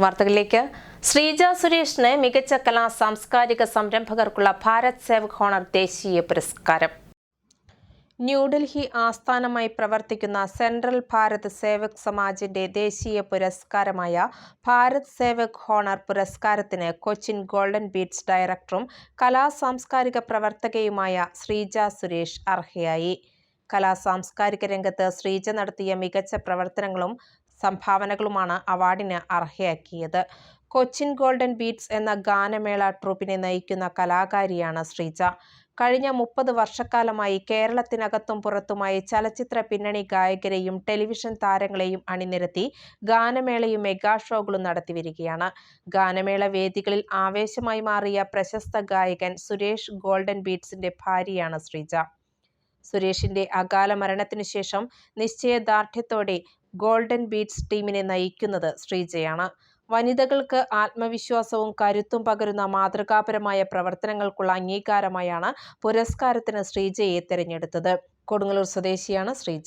വാർത്തകളിലേക്ക്. ശ്രീജ സുരേഷിന് മികച്ച കലാ സാംസ്കാരിക സംരംഭകർക്കുള്ള ഭാരത് സേവക് ഹോണർ ദേശീയ പുരസ്കാരം. ന്യൂഡൽഹി ആസ്ഥാനമായി പ്രവർത്തിക്കുന്ന സെൻട്രൽ ഭാരത് സേവക് സമാജിന്റെ ദേശീയ പുരസ്കാരമായ ഭാരത് സേവക് ഹോണർ പുരസ്കാരത്തിന് കൊച്ചിൻ ഗോൾഡൻ ബീറ്റ്സ് ഡയറക്ടറും കലാ സാംസ്കാരിക പ്രവർത്തകയുമായ ശ്രീജ സുരേഷ് അർഹയായി. കലാ സാംസ്കാരിക രംഗത്ത് ശ്രീജ നടത്തിയ മികച്ച പ്രവർത്തനങ്ങളും സംഭാവനകളുമാണ് അവാർഡിന് അർഹയാക്കിയത്. കൊച്ചിൻ ഗോൾഡൻ ബീറ്റ്സ് എന്ന ഗാനമേള ട്രൂപ്പിനെ നയിക്കുന്ന കലാകാരിയാണ് ശ്രീജ. കഴിഞ്ഞ മുപ്പത് വർഷക്കാലമായി കേരളത്തിനകത്തും പുറത്തുമായി ചലച്ചിത്ര പിന്നണി ഗായകരെയും ടെലിവിഷൻ താരങ്ങളെയും അണിനിരത്തി ഗാനമേളയും മെഗാ ഷോകളും നടത്തിവരികയാണ് ഗാനമേള വേദികളിൽ ആവേശമായി മാറിയ പ്രശസ്ത ഗായകൻ സുരേഷ് ഗോൾഡൻ ബീറ്റ്സിന്റെ ഭാര്യയാണ് ശ്രീജ. സുരേഷിന്റെ അകാല മരണത്തിനു ശേഷം നിശ്ചയദാർഢ്യത്തോടെ ഗോൾഡൻ ബീറ്റ്സ് ടീമിനെ നയിക്കുന്നത് ശ്രീജയാണ്. വനിതകൾക്ക് ആത്മവിശ്വാസവും കരുത്തും പകരുന്ന മാതൃകാപരമായ പ്രവർത്തനങ്ങൾക്കുള്ള അംഗീകാരമായാണ് പുരസ്കാരത്തിന് ശ്രീജയെ തിരഞ്ഞെടുത്തത്. കൊടുങ്ങല്ലൂർ സ്വദേശിയാണ് ശ്രീജ.